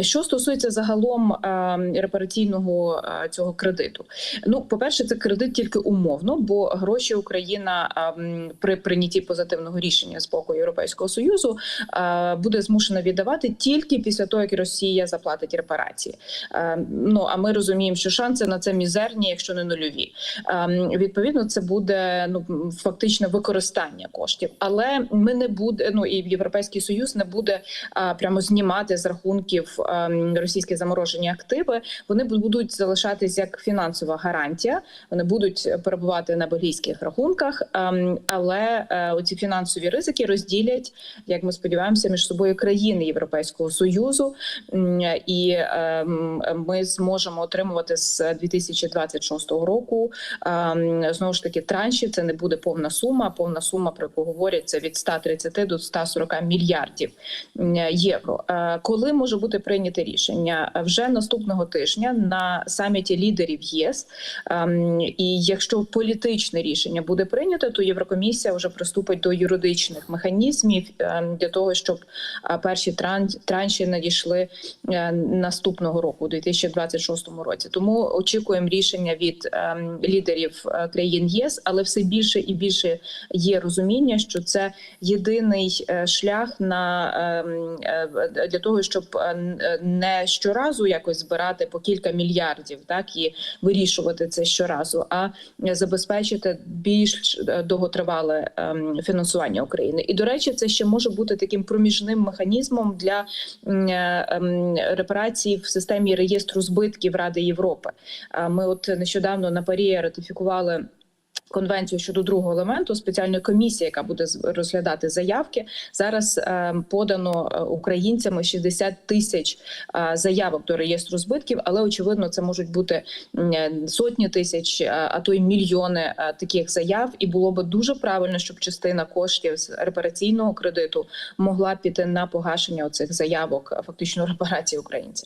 Що стосується загалом е, репараційного е, цього кредиту, ну по перше, це кредит тільки умовно, бо гроші Україна е, при прийнятті позитивного рішення з боку Європейського союзу е, буде змушена віддавати тільки після того, як Росія заплатить репарації. Е, Ну а ми розуміємо, що шанси на це мізерні, якщо не нульові. Ем, Відповідно, це буде ну фактично використання коштів, але ми не буде. Ну і Європейський Союз не буде а, прямо знімати з рахунків ем, російські заморожені активи. Вони будуть залишатись як фінансова гарантія. Вони будуть перебувати на бельгійських рахунках, ем, але е, оці фінансові ризики розділять, як ми сподіваємося, між собою країни Європейського союзу, і ем, ми зможемо отримувати з 2026 року ем, знову ж таки транші. Це не буде повна сума. Повна сума, про яку говорять, це від 130 до 140 мільярдів євро. Е, Коли може бути прийняте рішення вже наступного тижня на саміті лідерів єС. Ем, І якщо політичне рішення буде прийнято, то Єврокомісія вже приступить до юридичних механізмів ем, для того, щоб е, перші тран- транші надійшли е, наступного року, у 2026 році. Тому очікуємо рішення від ем, лідерів е, країн ЄС, але все більше і більше є розуміння, що це єдиний шлях на для того, щоб не щоразу якось збирати по кілька мільярдів, так і вирішувати це щоразу, а забезпечити більш е, довготривале ем, фінансування України. І до речі, це ще може бути таким проміжним механізмом для е, ем, репарацій в системі реєстру збитків Ради Європи. А Ми от нещодавно на Парі ратифікували. Конвенцію щодо другого елементу спеціальної комісії, яка буде розглядати заявки. Зараз е, подано е, українцями 60 тисяч е, заявок до реєстру збитків, але очевидно, це можуть бути сотні тисяч, а то й мільйони таких заяв. І було би дуже правильно, щоб частина коштів з репараційного кредиту могла піти на погашення оцих заявок, фактично репарації українців.